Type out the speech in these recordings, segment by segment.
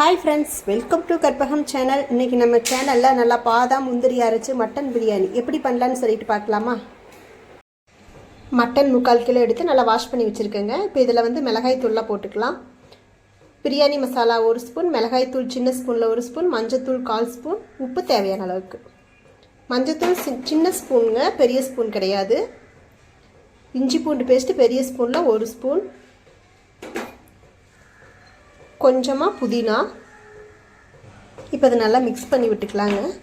Hi friends welcome to Karpagam channel இன்றைக்கி நம்ம சேனலில் நல்லா பாதாம் முந்திரி அரைச்சி மட்டன் பிரியாணி. எப்படி பண்ணலான்னு சொல்லிட்டு பார்க்கலாமா? மட்டன் முக்கால் கிலோ எடுத்து நல்லா வாஷ் பண்ணி வச்சுருக்கேங்க. இப்போ இதில் வந்து மிளகாய் தூள்லாம் போட்டுக்கலாம். பிரியாணி மசாலா ஒரு ஸ்பூன் மிளகாய் தூள் சின்ன ஸ்பூனில் ஒரு ஸ்பூன் மஞ்சத்தூள் கால் ஸ்பூன் உப்பு தேவையான அளவுக்கு. மஞ்சத்தூள் சி- சின்ன ஸ்பூனுங்க பெரிய ஸ்பூன் கிடையாது. இஞ்சி பூண்டு பேஸ்ட்டு பெரிய ஸ்பூனில் ஒரு ஸ்பூன் கொஞ்சமாக புதினா. இப்போ அதை நல்லா மிக்ஸ் பண்ணி விட்டுக்கலாங்க.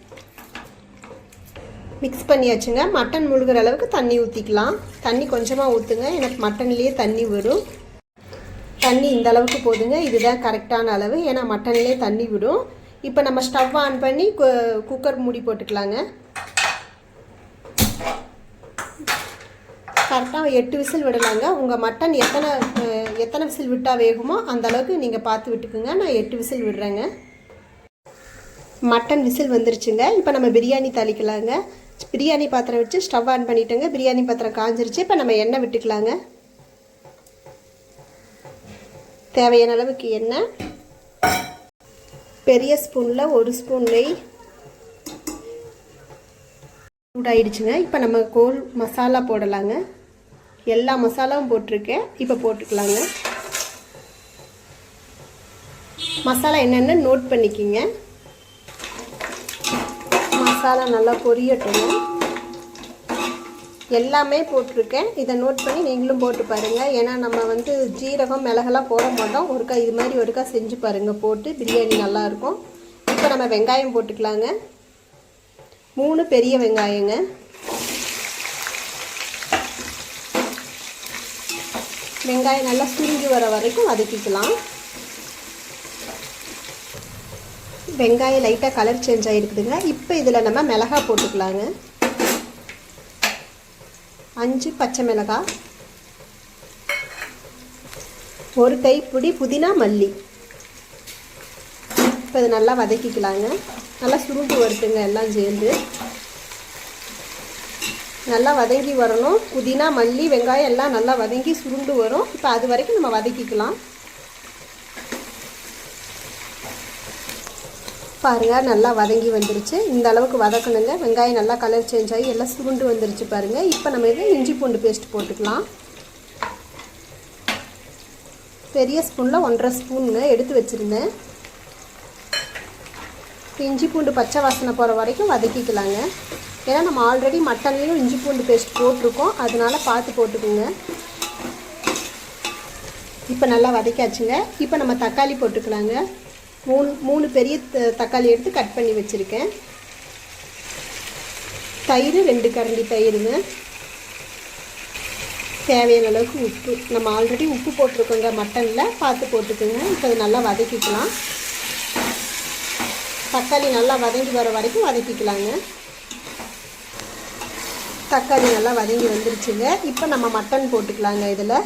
மிக்ஸ் பண்ணியாச்சுங்க. மட்டன் முழுகிற அளவுக்கு தண்ணி ஊற்றிக்கலாம் தண்ணி கொஞ்சமாக ஊற்றுங்க எனக்கு மட்டன்லேயே தண்ணி வரும் தண்ணி இந்த அளவுக்கு போதுங்க. இதுதான் கரெக்டான அளவு. ஏன்னா மட்டன்லேயே தண்ணி விடும். இப்போ நம்ம ஸ்டவ் ஆன் பண்ணி கு- குக்கர் மூடி போட்டுக்கலாங்க. கரெக்டாக எட்டு விசில் விடலாங்க. உங்கள் மட்டன் எத்தனை எத்தனை விசில் விட்டால் வேகுமோ அந்த அளவுக்கு நீங்கள் பார்த்து விட்டுக்குங்க. நான் எட்டு விசில் விடுறேங்க. மட்டன் விசில் வந்துருச்சுங்க. இப்போ நம்ம பிரியாணி தாளிக்கலாங்க. பிரியாணி பாத்திரம் வச்சு ஸ்டவ் ஆன் பண்ணிட்டோங்க. பிரியாணி பாத்திரம் காஞ்சிருச்சு. இப்போ நம்ம எண்ணெய் விட்டுக்கலாங்க. தேவையான அளவுக்கு எண்ணெய். பெரிய ஸ்பூனில் ஒரு ஸ்பூன் நெய். சூடாயிடுச்சுங்க. இப்போ நம்ம கோல் மசாலா போடலாங்க. எல்லா மசாலாவும் போட்டிருக்கேன். இப்போ போட்டுக்கலாங்க. மசாலா என்னென்னு நோட் பண்ணிக்கிங்க. மசாலா நல்லா பொரியட்டுங்க. எல்லாமே போட்டிருக்கேன். இதை நோட் பண்ணி நீங்களும் போட்டு பாருங்கள் ஏன்னா நம்ம வந்து ஜீரகம் மிளகெல்லாம் போட மாட்டோம். ஒருக்கா இது மாதிரி ஒருக்கா செஞ்சு பாருங்கள் போட்டு பிரியாணி நல்லாயிருக்கும் இப்போ நம்ம வெங்காயம் போட்டுக்கலாங்க. மூணு பெரிய வெங்காயங்க. வெங்காயம் நல்லா சுருங்கி வர வரைக்கும் வதக்கிக்கலாம். வெங்காயம் லைட்டாக கலர் சேஞ்ச் ஆகிருக்குதுங்க இப்போ இதில் நம்ம மிளகா போட்டுக்கலாங்க. அஞ்சு பச்சை மிளகா ஒரு கைப்பிடி புதினா மல்லி. இப்போ இது நல்லா வதக்கிக்கலாங்க. நல்லா சுருண்டு வருதுங்க எல்லாம் சேர்ந்து. நல்லா வதங்கி வரணும். புதினா மல்லி வெங்காயம் எல்லாம் நல்லா வதங்கி சுருண்டு வரும். இப்போ அது வரைக்கும் நம்ம வதக்கிக்கலாம். பாருங்கள் நல்லா வதங்கி வந்துருச்சு. இந்த அளவுக்கு வதக்கணுங்க. வெங்காயம் நல்லா கலர் சேஞ்ச் ஆகி எல்லாம் சுருண்டு வந்துருச்சு பாருங்க. இப்போ நம்ம இது இஞ்சி பூண்டு பேஸ்ட் போட்டுக்கலாம். பெரிய ஸ்பூனில் ஒன்றரை ஸ்பூனுங்க எடுத்து வச்சுருந்தேன். இஞ்சி பூண்டு பச்சை வாசனை போகிற வரைக்கும் வதக்கிக்கலாங்க. ஏன்னா நம்ம ஆல்ரெடி மட்டன்லேயும் இஞ்சி பூண்டு பேஸ்ட் போட்டிருக்கோம். அதனால் பார்த்து போட்டுக்கோங்க. இப்போ நல்லா வதக்காச்சுங்க இப்போ நம்ம தக்காளி போட்டுக்கலாங்க. மூணு மூணு பெரிய த- தக்காளி எடுத்து கட் பண்ணி வச்சுருக்கேன். தயிர் ரெண்டு கரண்டி தயிருங்க. தேவையான அளவுக்கு உப்பு. நம்ம ஆல்ரெடி உப்பு போட்டிருக்கோங்க மட்டனில். பார்த்து போட்டுக்கோங்க. இப்போ அது நல்லா வதக்கிக்கலாம். தக்காளி நல்லா வதங்கி வர வரைக்கும் வதக்கிக்கலாங்க. தக்காளி நல்லா வதங்கி வந்துருச்சுங்க. இப்போ நம்ம மட்டன் போட்டுக்கலாங்க இதில்.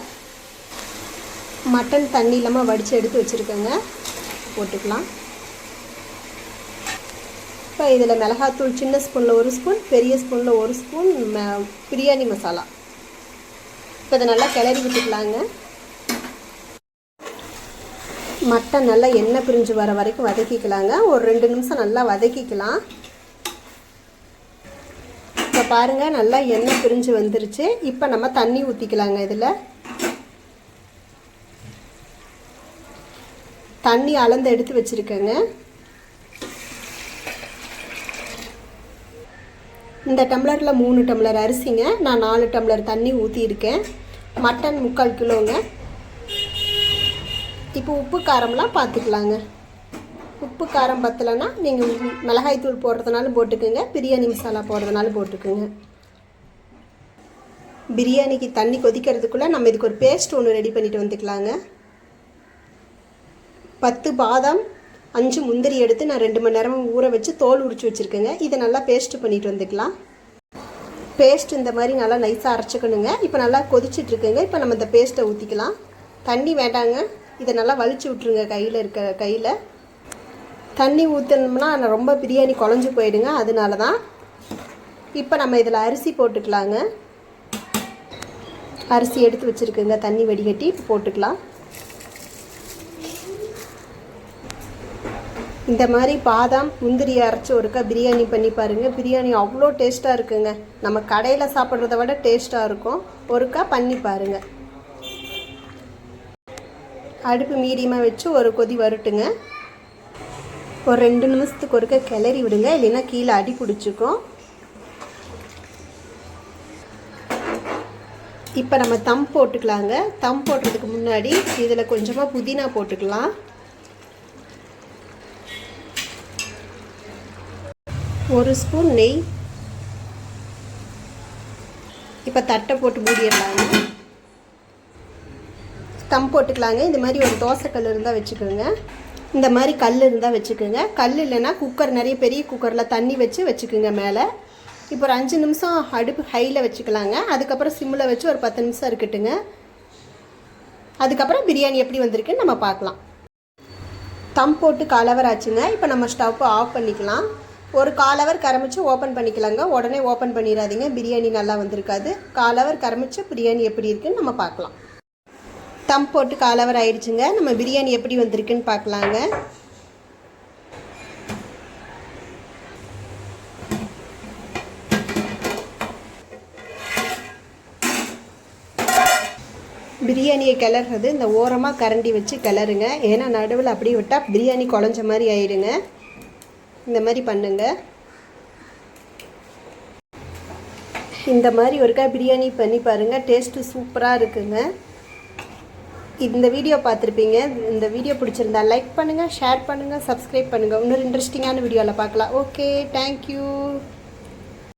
மட்டன் தண்ணி இல்லாமல் வடித்து எடுத்து வச்சுருக்கோங்க. போட்டுக்கலாம். இப்போ இதில் மிளகாத்தூள் சின்ன ஸ்பூனில் ஒரு ஸ்பூன் பெரிய ஸ்பூனில் ஒரு ஸ்பூன் ம- பிரியாணி மசாலா. இப்போ இதை நல்லா கிளறி விட்டுக்கலாங்க. மட்டன் நல்லா எண்ணெய் பிரிஞ்சு வர வரைக்கும் வதக்கிக்கலாங்க. ஒரு ரெண்டு நிமிஷம் நல்லா வதக்கிக்கலாம். இப்போ பாருங்கள் நல்லா எண்ணெய் பிரிஞ்சு வந்துருச்சு. இப்போ நம்ம தண்ணி ஊற்றிக்கலாங்க இதில். தண்ணி அளந்து எடுத்து வச்சுருக்கேங்க. இந்த டம்ளரில் மூணு டம்ளர் அரிசிங்க. நான் நாலு டம்ளர் தண்ணி ஊற்றியிருக்கேன் மட்டன் முக்கால் கிலோங்க. இப்போ உப்பு காரம்லாம் பார்த்துக்கலாங்க உப்பு காரம் பத்தலைன்னா நீங்கள் மிளகாய் தூள் போடுறதுனாலும் போட்டுக்கோங்க பிரியாணி மசாலா போடுறதுனாலும் போட்டுக்கோங்க. பிரியாணிக்கு தண்ணி கொதிக்கிறதுக்குள்ளே நம்ம இதுக்கு ஒரு பேஸ்ட் ஒன்று ரெடி பண்ணிட்டு வந்துக்கலாங்க. பத்து பாதாம் அஞ்சு முந்திரி எடுத்து நான் ரெண்டு மணி நேரம் ஊற வச்சு தோல் உரிச்சு வச்சுருக்கேங்க. இதை நல்லா பேஸ்ட்டு பண்ணிட்டு வந்துக்கலாம். பேஸ்ட் இந்த மாதிரி நல்லா நைஸாக அரைச்சிக்கணுங்க. இப்போ நல்லா கொதிச்சிட்டுருக்குங்க இப்போ நம்ம இந்த பேஸ்ட்டை ஊற்றிக்கலாம் தண்ணி வேண்டாங்க. இதை நல்லா வலிச்சு விட்ருங்க கையில் இருக்க கையில். தண்ணி ஊற்றினோம்னா ரொம்ப பிரியாணி குழஞ்சி போயிடுங்க அதனால தான் இப்போ நம்ம இதில் அரிசி போட்டுக்கலாங்க. அரிசி எடுத்து வச்சுருக்குங்க தண்ணி வடிகட்டி போட்டுக்கலாம். இந்த மாதிரி பாதாம் முந்திரி அரைச்சி ஒருக்கா பிரியாணி பண்ணி பாருங்கள் பிரியாணி அவ்வளோ டேஸ்ட்டாக இருக்குங்க. நம்ம கடையில் சாப்பிட்றத விட டேஸ்ட்டாக இருக்கும். ஒருக்கா பண்ணி பாருங்கள் அடுப்பு மீடியமாக வச்சு ஒரு கொதி வருட்டுங்க. ஒரு ரெண்டு நிமிஷத்துக்கு ஒருக்க கிளறி விடுங்க இல்லைன்னா கீழே அடி பிடிச்சிக்கும். இப்போ நம்ம தம் போட்டுக்கலாங்க. தம் போடுறதுக்கு முன்னாடி இதில் கொஞ்சமாக புதினா போட்டுக்கலாம். ஒரு ஸ்பூன் நெய். இப்போ தட்டை போட்டு மூடிடலாங்க. தம் போட்டுக்கலாங்க. இந்த மாதிரி ஒரு தோசைக்கல் இருந்தால் வச்சுக்கோங்க. இந்த மாதிரி கல் இருந்தால் வச்சுக்கோங்க. கல் இல்லைன்னா குக்கர் நிறைய பெரிய குக்கரில் தண்ணி வச்சு வச்சுக்கோங்க மேலே. இப்போ ஒரு அஞ்சு நிமிஷம் அடுப்பு ஹையில் வச்சுக்கலாங்க. அதுக்கப்புறம் சிம்மில் வச்சு ஒரு பத்து நிமிஷம் இருக்கட்டுங்க. அதுக்கப்புறம் பிரியாணி எப்படி வந்திருக்குன்னு நம்ம பார்க்கலாம். தம் போட்டு கலவராச்சுங்க ஆச்சுங்க. இப்போ நம்ம ஸ்டவ் ஆஃப் பண்ணிக்கலாம். ஒரு காலவர் கரமிச்சு ஓப்பன் பண்ணிக்கலாங்க. உடனே ஓப்பன் பண்ணிடாதீங்க. பிரியாணி நல்லா வந்திருக்காது. காலவர் கரமிச்சு பிரியாணி எப்படி இருக்குன்னு நம்ம பார்க்கலாம். தம் போட்டு காலவர் ஆயிடுச்சுங்க. நம்ம பிரியாணி எப்படி வந்திருக்குன்னு பார்க்கலாங்க. பிரியாணியை கிளறது இந்த ஓரமாக கரண்டி வச்சு கிளறுங்க. ஏன்னா நடுவில் அப்படியே விட்டால் பிரியாணி குழஞ்ச மாதிரி ஆயிடுங்க. இந்த மாதிரி பண்ணுங்க. இந்த மாதிரி ஒருக்கா பிரியாணி பண்ணி பாருங்கள் டேஸ்ட்டு சூப்பராக இருக்குங்க. இந்த வீடியோ பார்த்துருப்பீங்க. இந்த வீடியோ பிடிச்சிருந்தா லைக் பண்ணுங்கள் ஷேர் பண்ணுங்கள் சப்ஸ்கிரைப் பண்ணுங்கள் இன்னொரு இன்ட்ரெஸ்டிங்கான வீடியோவில் பார்க்கலாம். Okay thank you